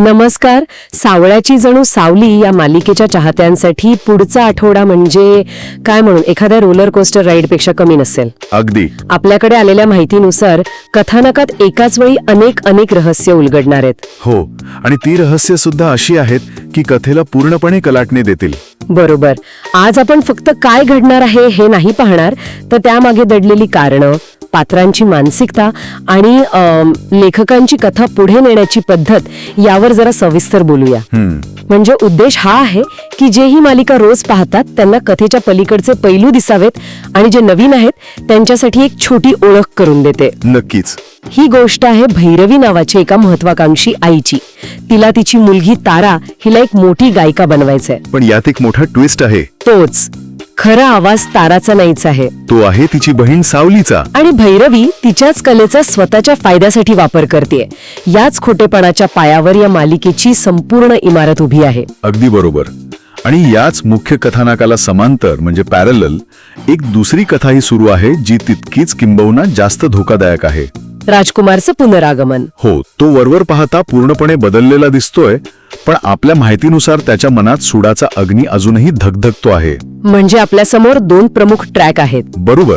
नमस्कार. सावळ्याची जणू सावली या मालिकेच्या चाहत्यांसाठी पुढचा आठवडा म्हणजे काय म्हणून? एखाद्या रोलर कोस्टर राईडपेक्षा कमी नसेल. अगदी. आपल्याकडे आलेल्या माहितीनुसार कथानकात एकाच वेळी अनेक अनेक रहस्य उलगडणार आहेत. हो आणि ती रहस्य सुद्धा अशी आहेत की कथेला पूर्णपणे कलाटणे देतील. बरोबर. आज आपण फक्त काय घडणार आहे हे नाही पाहणार तर त्यामागे दडलेली कारणं पात्रांची मानसिकता आणि लेखकांची कथा पुढे नेण्याची पद्धत यावर जरा सविस्तर बोलूया. म्हणजे उद्देश हा आहे की जे ही मालिका रोज पाहतात त्यांना कथेच्या पलीकडचे पैलू दिसावेत आणि जे नवीन आहेत त्यांच्यासाठी एक छोटी ओळख करून देते. नक्कीच. ही गोष्ट आहे भैरवी नावाची एका महत्वाकांक्षी आईची. तिला तिची मुलगी तारा हिला एक मोठी गायिका बनवायचंय. पण यात एक मोठा ट्विस्ट आहे. तोच. खरा आवाज ताराचा नाहीच आहे. तो आहे तिची बहीण सावलीचा. आणि भैरवी तिच्याच कलेचा स्वतःच्या फायद्यासाठी वापर करते याच खोटेपणाच्या पायावर या मालिकेची संपूर्ण इमारत उभी आहे. अगदी बरोबर. आणि याच मुख्य कथानकाला समांतर म्हणजे पॅरलल एक दुसरी कथाही सुरू आहे जी तितकीच किंबहुना जास्त धोकादायक आहे. राजकुमारचं पुनरागमन. हो तो वरवर पाहता पूर्णपणे बदललेला दिसतोय पण आपल्या माहितीनुसार त्याच्या मनात सुडाचा अग्नी अजूनही धगधगतो आहे. म्हणजे आपल्यासमोर दोन प्रमुख ट्रॅक आहेत. बरोबर.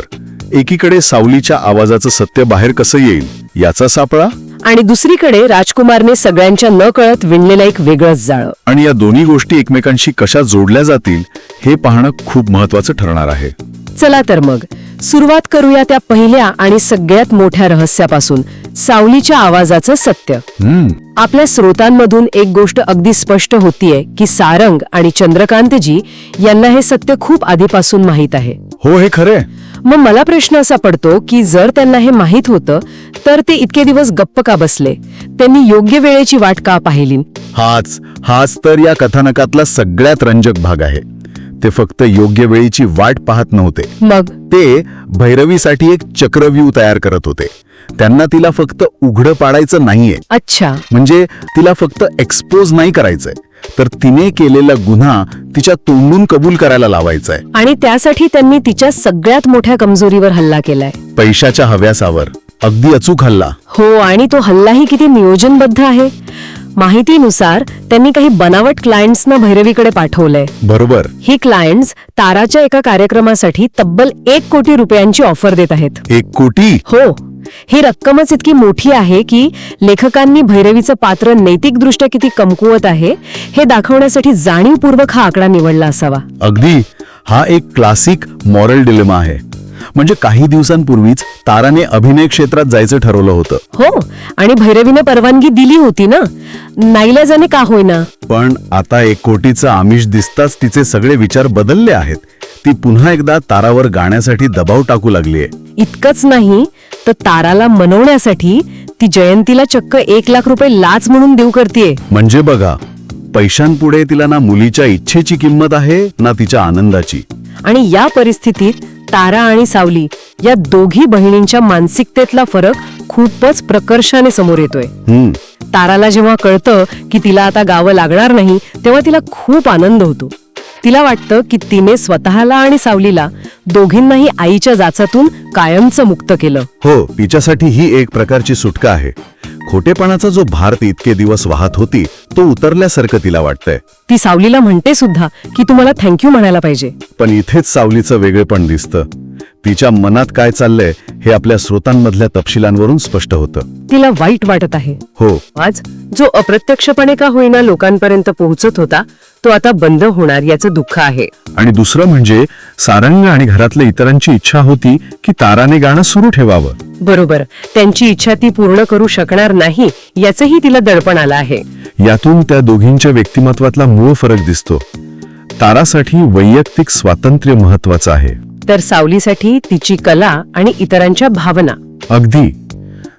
एकीकडे सावलीच्या आवाजाचं सत्य बाहेर कसं येईल याचा सापळा आणि दुसरीकडे राजकुमारने सगळ्यांच्या न कळत विणलेलं एक वेगळंच जाळं. आणि या दोन्ही गोष्टी एकमेकांशी कशा जोडल्या जातील हे पाहणं खूप महत्वाचं ठरणार आहे. चला तर मग सुरुवात करूया त्या पहिल्या आणि सगळ्यात मोठ्या रहस्यापासून सावलीच्या आवाजाचं सत्य. हम्म. आपल्या स्रोतांमधून एक गोष्ट अगदी स्पष्ट होतीये की सारंग आणि चंद्रकांतजी यांना हे सत्य खूप आधीपासून माहीत आहे. हो हे खरे मग मला प्रश्न असा पडतो की जर त्यांना हे माहीत होतं तर ते इतके दिवस गप्प का बसले? त्यांनी योग्य वेळेची वाट का पाहिली? हाच हाच तर या कथानकातला सगळ्यात रंजक भाग आहे. ते फक्त योग्य वेळीची वाट पाहत नव्हते. मग? ते भैरवीसाठी एक चक्रव्यूह तयार करत होते. त्यांना तिला फक्त उघडं पाडायचं नाहीये. अच्छा. म्हणजे तिला फक्त एक्सपोज नाही करायचंय. तर तिने केलेला गुन्हा तिच्या तोंडून कबूल करायला लावायचाय. आणि त्यासाठी त्यांनी तिच्या सगळ्यात मोठ्या कमजोरीवर हल्ला केलाय. पैशाच्या हव्यासावर अगदी अचूक हल्ला. हो आणि तो हल्लाही किती नियोजनबद्ध आहे. माहितीनुसार त्यांनी काही बनावट क्लायंट्सना भैरवीकडे पाठवलंय. बरोबर. ही क्लायंट्स ताराच्या एका कार्यक्रमासाठी तब्बल एक कोटी रुपयांची ऑफर देत आहेत. एक कोटी? हो. ही रक्कमच इतकी मोठी आहे की लेखकांनी भैरवीचं पात्र नैतिकदृष्ट्या किती कमकुवत आहे हे दाखवण्यासाठी जाणीवपूर्वक हा आकडा निवडला असावा. अगदी हा एक क्लासिक मॉरल डिलेमा आहे. म्हणजे काही दिवसांपूर्वीच ताराने अभिनय क्षेत्रात जायचं ठरवलं होतं. हो आणि भैरवीनं परवानगी दिली होती ना? नाईलाजाने का होईना? पण आता एक कोटीचं आमिष दिसताच तिचे सगळे विचार बदलले आहेत. ती पुन्हा एकदा तारावर गाण्यासाठी दबाव टाकू लागलीये. इतकंच नाही तर ताराला मनवण्यासाठी ती जयंतीला चक्क एक लाख रुपये लाच म्हणून देऊ करतीये. म्हणजे बघा पैशांपुढे तिला ना मुलीच्या इच्छेची किंमत आहे ना तिच्या आनंदाची. आणि या परिस्थितीत तारा आणि सावली या दोघी बहिणींच्या मानसिकतेतला फरक खूपच प्रकर्षाने समोर येतोय. ताराला जेव्हा कळतं की तिला आता गावं लागणार नाही तेव्हा तिला खूप आनंद होतो. तिला वाटतं की तिने स्वतःला आणि सावलीला दोघींनाही आईच्या जाचातून कायमचं मुक्त केलं. हो तिच्यासाठी ही एक प्रकारची सुटका आहे. खोटेपणाचा जो भार ती इतके दिवस वाहत होती तो उतरल्यासारखं तिला वाटतंय. ती सावलीला म्हणते सुद्धा की तुम्हाला थँक्यू म्हणायला पाहिजे. पण इथेच सावलीचं वेगळेपण दिसतं. तिच्या मनात काय चाललंय हे आपल्या स्रोतांमधल्या तपशिलांवरून स्पष्ट होतं. तिला वाईट वाटत आहे. हो. आज जो अप्रत्यक्षपणे का होईना लोकांपर्यंत पोहोचत होता तो आता बंद होणार याचं दुःख आहे. आणि दुसरं म्हणजे सारंग आणि घरातल्या इतरांची इच्छा होती की ताराने गाणं सुरू ठेवावं. बरोबर. त्यांची इच्छा ती पूर्ण करू शकणार नाही याचंही तिला दडपण आलं आहे. यातून त्या दोघींच्या व्यक्तिमत्वातला मूळ फरक दिसतो. तारासाठी वैयक्तिक स्वातंत्र्य महत्वाचं आहे. तर सावलीसाठी तिची कला आणि इतरांच्या भावना. अगदी.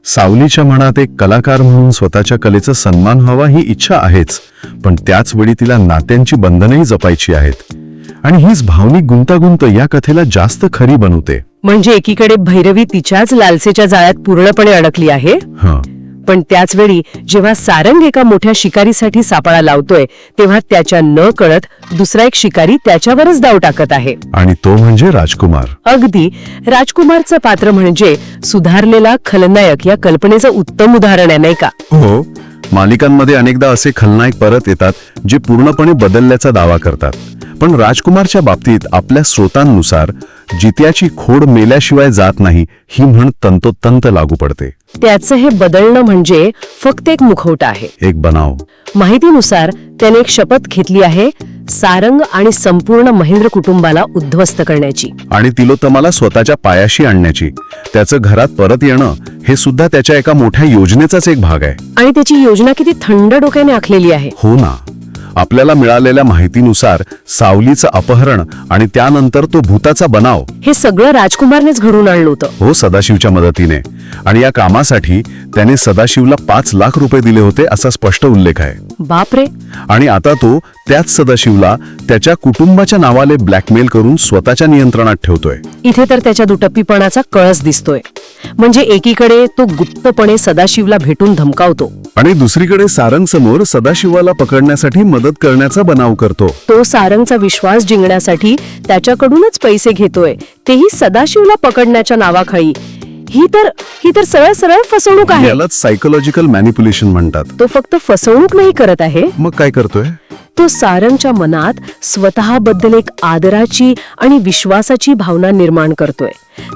सावलीच्या मनात एक कलाकार म्हणून स्वतःच्या कलेचा सन्मान व्हावा ही इच्छा आहेच पण त्याच वेळी तिला नात्यांची बंधनही जपायची आहेत. आणि हीच भावनिक गुंतागुंत या कथेला जास्त खरी बनवते. म्हणजे एकीकडे भैरवी तिच्याच लालसेच्या जाळ्यात पूर्णपणे अडकली आहे? हं. पण त्याच वेळी जेव्हा सारंग एका मोठ्या शिकारीसाठी सापळा लावतोय तेव्हा त्याच्या न कळत दुसरा एक शिकारी त्याच्यावरच दाव टाकत आहे. आणि तो म्हणजे राजकुमार. अगदी राजकुमारचं पात्र म्हणजे सुधारलेला खलनायक या कल्पनेचं उत्तम उदाहरण आहे नाही का? हो. मालिकांमध्ये अनेकदा असे खलनायक परत येतात जे पूर्णपणे बदलल्याचा दावा करतात. पण राजकुमारच्या बाबतीत आपल्या स्रोतांनुसार जित्याची खोड मेल्याशिवाय जात नाही ही म्हण तंतोतंत लागू पडते. त्याचं हे बदलणं म्हणजे फक्त एक मुखवटा आहे. एक बनाव. माहितीनुसार त्याने एक शपथ घेतली आहे सारंग आणि संपूर्ण महेंद्र कुटुंबाला उद्ध्वस्त करण्याची. आणि तिलोत्तमाला स्वतःच्या पायाशी आणण्याची. त्याचं घरात परत येणं हे सुद्धा त्याच्या एका मोठ्या योजनेचाच एक भाग आहे. आणि त्याची योजना किती थंड डोक्याने आखलेली आहे. हो ना. आपल्याला मिळालेल्या माहितीनुसार सावलीचं अपहरण आणि त्यानंतर तो भूताचा बनाव. हे सगळं राजकुमारनेच घडून आणलं होतं. हो सदाशिवच्या मदतीने. आणि या कामासाठी त्याने सदाशिवला पाच लाख रुपये दिले होते असा स्पष्ट उल्लेख आहे. बापरे. आणि आता तो त्याच सदाशिवला त्याच्या कुटुंबाच्या नावाले ब्लॅकमेल करून स्वतःच्या नियंत्रणात ठेवतोय. इथे तर त्याच्या दुटप्पीपणाचा कळस दिसतोय. म्हणजे एकीकडे तो गुप्तपणे सदाशिवला भेटून धमकावतो. आणि दुसरीकडे सारंग समोर सदाशिवाला पकडण्यासाठी मदत करण्याचा बनाव करतो. तो सारंगचा विश्वास जिंकण्यासाठी त्याच्याकडूनच पैसे घेतोय. तेही सदाशिवला पकडण्याच्या नावाखाली. ही तर ही तर सरळ सरळ फसवणूक आहे. यालाच सायकोलॉजिकल मॅनिप्युलेशन म्हणतात. तो फक्त फसवणूक नाही करत आहे. मग काय करतोय? तो सारंगच्या मनात स्वतःबद्दल एक आदराची आणि विश्वासाची भावना निर्माण करतोय.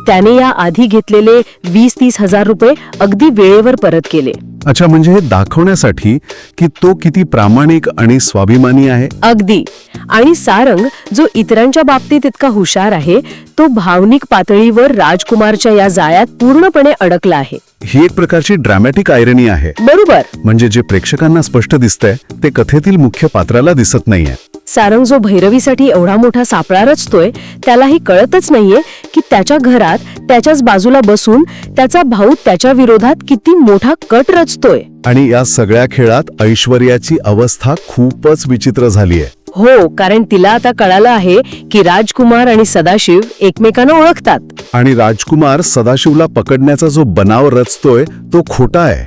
त्याने या आधी घेतलेले वीस तीस हजार रुपये अगदी वेळेवर परत केले. अच्छा म्हणजे हे दाखवण्यासाठी की तो किती प्रामाणिक आणि स्वाभिमानी आहे? अगदी. आणि सारंग जो इतरांच्या बाबतीत इतका हुशार आहे तो भावनिक पातळीवर राजकुमारच्या या जाळ्यात पूर्णपणे अडकला आहे. ही एक प्रकारची ड्रॅमॅटिक आयरनी आहे. बरोबर. म्हणजे जे प्रेक्षकांना स्पष्ट दिसतंय ते कथेतील मुख्य पात्राला दिसत नाहीये. सारंग जो भैरवीसाठी एवढा मोठा सापळा रचतोय त्यालाही कळतच नाहीये की त्याच्या घरात त्याच्याच बाजूला बसून त्याचा भाऊ त्याच्या विरोधात किती मोठा कट रचतोय. आणि या सगळ्या खेळात ऐश्वर्याची अवस्था खूपच विचित्र झालीय. हो कारण तिला आता कळालं आहे की राजकुमार आणि सदाशिव एकमेकांना ओळखतात. आणि राजकुमार सदाशिवला पकडण्याचा जो बनाव रचतोय तो खोटा आहे.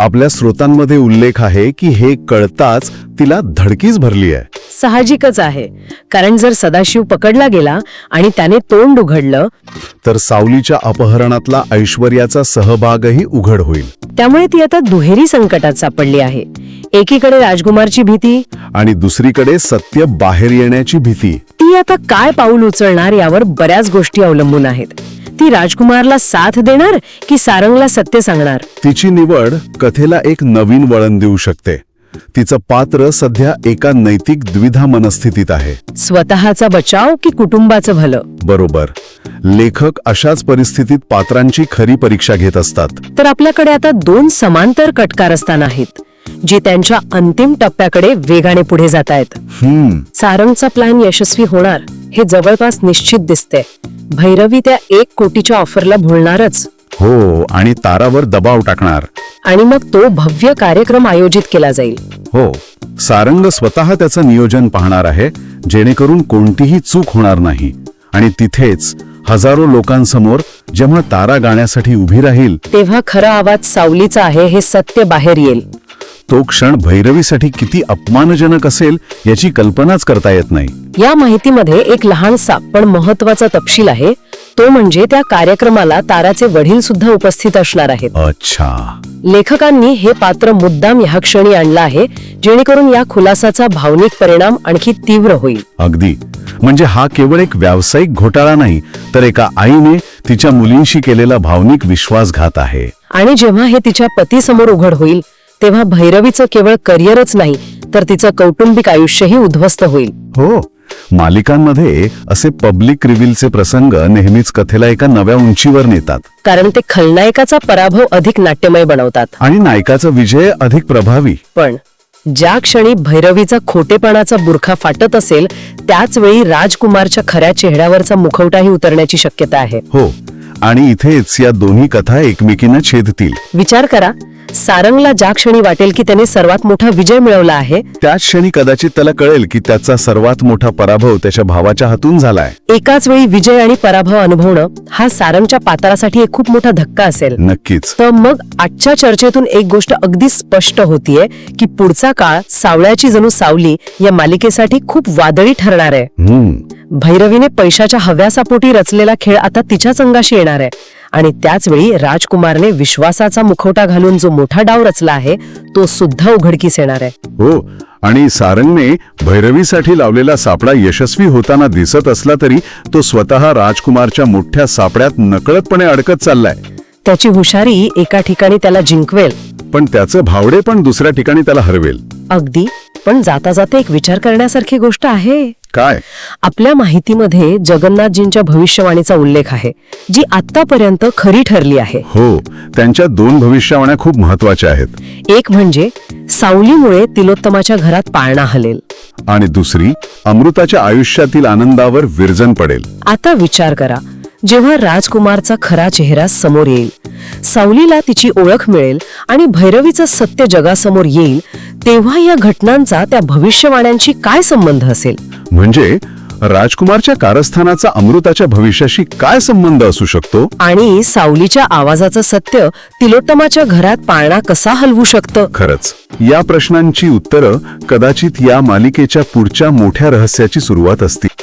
आपल्या स्रोतांमध्ये उल्लेख आहे की हे कळताच तिला धडकीच भरली आहे साहजिकच आहे. कारण जर सदाशिव पकडला गेला आणि त्याने तोंड उघडलं तर सावलीच्या अपहरणातला ऐश्वर्याचा सहभागही उघड होईल. त्यामुळे ती आता दुहेरी संकटात सापडली आहे. एकीकडे राजकुमारची भीती आणि दुसरीकडे सत्य बाहेर येण्याची भीती. ती आता काय पाऊल उचलणार यावर बऱ्याच गोष्टी अवलंबून आहेत. ती राजकुमारला साथ देणार की सारंगला सत्य सांगणार? तिची निवड कथेला एक नवीन वळण देऊ शकते. तिचं पात्र सध्या एका नैतिक द्विधा मनस्थितीत आहे. स्वतःचा बचाव की कुटुंबाचं भलं? बरोबर. लेखक अशाच परिस्थितीत पात्रांची खरी परीक्षा घेत असतात. तर आपल्याकडे आता दोन समांतर कटकारस्थान आहेत जी त्यांच्या अंतिम टप्प्याकडे वेगाने पुढे जात आहेत. हम्म. सारंगचा प्लॅन यशस्वी होणार हे जवळपास निश्चित दिसते. भैरवी त्या एक कोटीच्या ऑफरला भुलणारच. हो आणि तारावर दबाव टाकणार. आणि मग तो भव्य कार्यक्रम आयोजित केला जाईल. हो सारंग स्वतः त्याचं नियोजन पाहणार आहे जेणेकरून कोणतीही चूक होणार नाही. आणि तिथेच हजारो लोकांसमोर जेव्हा तारा गाण्यासाठी उभी राहील तेव्हा खरा आवाज सावलीचा आहे हे सत्य बाहेर येईल. तो क्षण भैरवीसाठी किती अपमानजनक असेल याची कल्पनाच करता येत नाही. या माहितीमध्ये एक लहानसा पण महत्त्वाचा तपशील आहे तो म्हणजे त्या कार्यक्रमाला ताराचे वडील सुद्धा उपस्थित असणार आहेत. अच्छा. लेखकांनी हे पात्र मुद्दाम ह्या क्षणी आणलं आहे जेणेकरून या खुलासाचा भावनिक परिणाम आणखी तीव्र होईल. अगदी. म्हणजे हा केवळ एक व्यावसायिक घोटाळा नाही तर एका आईने तिच्या मुलींशी केलेला भावनिक विश्वासघात आहे. आणि जेव्हा हे तिच्या पतीसमोर उघड होईल तेव्हा भैरवीचं केवळ करिअरच नाही तर तिचं कौटुंबिक आयुष्यही उद्ध्वस्त होईल. हो. मालिकांमध्ये असे पब्लिक रिव्हिलचे प्रसंग नेहमीच कथेला एका नव्या उंचीवर नेतात. कारण ते खलनायकाचा पराभव अधिक नाट्यमय बनवतात. आणि नायकाचा विजय अधिक प्रभावी. पण ज्या क्षणी भैरवीचा खोटेपणाचा बुरखा फाटत असेल त्याच वेळी राजकुमारच्या खऱ्या चेहऱ्यावरचा मुखवटाही उतरण्याची शक्यता आहे. हो आणि इथेच या दोन्ही कथा एकमेकींना छेदतील. विचार करा सारंगला ज्या क्षणी वाटेल की त्याने सर्वात मोठा विजय मिळवला आहे त्याच क्षणी कदाचित त्याला कळेल की त्याचा सर्वात मोठा पराभव त्याच्या भावाच्या हातून झालाय. एकाच वेळी विजय आणि पराभव अनुभवणं हा सारंगच्या पात्रासाठी एक खूप मोठा धक्का असेल. नक्कीच. तर मग आजच्या चर्चेतून एक गोष्ट अगदी स्पष्ट होतीये की पुढचा काळ सावळ्याची जणू सावली या मालिकेसाठी खूप वादळी ठरणार आहे. हम्म. भैरवीने पैशाच्या हव्यासापोटी रचलेला खेळ आता तिच्याच अंगाशी येणार आहे. आणि त्याच वेळी राजकुमारने विश्वासाचा मुखवटा घालून जो मोठा डाव रचला आहे तो सुद्धा उघडकीस येणार आहे. हो आणि सारंगने भैरवीसाठी लावलेला सापडा यशस्वी होताना दिसत असला तरी तो स्वतः राजकुमारच्या मोठ्या सापड्यात नकळतपणे अडकत चाललाय. त्याची हुशारी एका ठिकाणी त्याला जिंकवेल. पण त्याचं भावडे पण दुसऱ्या ठिकाणी त्याला हरवेल. अगदी. पण जाता जाता एक विचार करण्यासारखी गोष्ट आहे. काय? आपल्या माहितीमध्ये जगन्नाथजींच्या भविष्यवाणीचा उल्लेख आहे जी आतापर्यंत खरी ठरली आहे. हो त्यांच्या दोन भविष्यवाण्या खूप महत्त्वाच्या आहेत. एक म्हणजे सावलीमुळे तिलोत्तमाच्या घरात पाळणा हलेल. आणि दुसरी अमृताच्या आयुष्यातील आनंदावर विरजन पडेल. आता विचार करा जेव्हा राजकुमारचा खरा चेहरा समोर येईल सावलीला तिची ओळख मिळेल आणि भैरवीचं सत्य जगासमोर येईल तेव्हा या घटनांचा त्या भविष्यवाण्यांशी काय संबंध असेल? म्हणजे राजकुमारच्या कारस्थानाचा अमृताच्या भविष्याशी काय संबंध असू शकतो? आणि सावलीच्या आवाजाचं सत्य तिलोत्तमाच्या घरात पाळणा कसा हलवू शकतं? खरंच. या प्रश्नांची उत्तरं कदाचित या मालिकेच्या पुढच्या मोठ्या रहस्याची सुरुवात असतील.